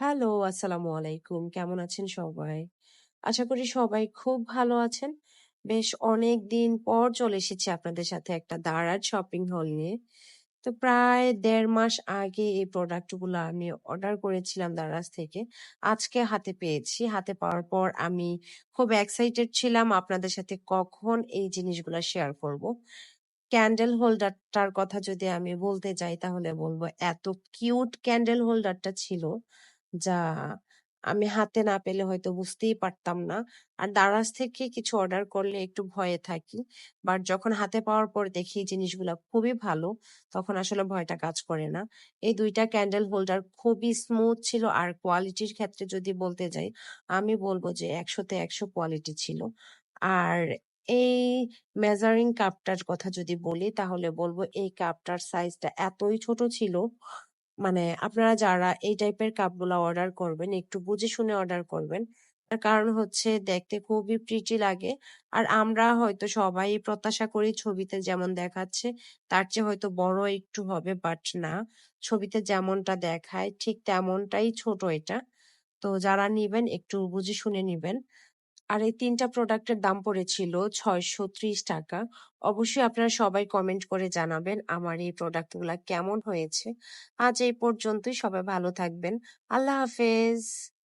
Hello, আসসালামু আলাইকুম। কেমন আছেন সবাই? আশা করি সবাই খুব ভালো আছেন। বেশ অনেকদিন পর চলে এসেছি আপনাদের সাথে একটা দারাজ শপিং হল নিয়ে। তো প্রায় ১.৫ মাস আগে এই প্রোডাক্ট আমি অর্ডার করেছিলাম দারাজ থেকে। আজকে হাতে পেয়েছি। হাতে পাওয়ার পর আমি খুব এক্সাইটেড ছিলাম আপনাদের সাথে কখন এই জিনিসগুলা শেয়ার করব। ক্যান্ডেল হোল্ডারটার কথা যদি আমি বলতে যাই তাহলে বলব এত কিউট ক্যান্ডেল হোল্ডারটা ছিল যা আমি হাতে না পেলে হয়তো বুঝতেই পারতাম না। আর দারাজ থেকে কিছু অর্ডার করলে একটু ভয়ে থাকি। বাট যখন হাতে পাওয়ার পর দেখি জিনিসগুলা খুবই ভালো, তখন আসলে ভয়টা কাজ করে না। এই ২ টা ক্যান্ডেল হোল্ডার খুবই স্মুথ ছিল আর কোয়ালিটির ক্ষেত্রে যদি বলতে যাই, আমি বলব যে ১০০ তে ১০০ কোয়ালিটি ছিল। আর এই মেজারিং কাপটার কথা যদি বলি তাহলে বলব এই কাপটার সাইজটা এতই ছোট ছিল মানে আপনারা যারা এই টাইপের কাপগুলা অর্ডার করবেন, একটু বুঝে শুনে অর্ডার করবেন। তার কারণ হচ্ছে দেখতে খুবই প্রিটি লাগে। আর আমরা হয়তো সবাই প্রত্যাশা করি ছবিতে যেমন দেখাচ্ছে, তার চেয়ে হয়তো বড় একটু হবে বাট না। ছবিতে যেমনটা দেখায়, ঠিক তেমনটাই ছোট এটা। তো যারা নিবেন, একটু বুঝে শুনে নিবেন। আর এই ৩ টা প্রোডাক্টের দাম পড়েছিল ৳৬৩০ অবশ্যই আপনারা সবাই কমেন্ট করে জানাবেন আমার এই প্রোডাক্টগুলা কেমন হয়েছে। আজ এই পর্যন্তই। সবাই ভালো থাকবেন। আল্লাহ হাফেজ।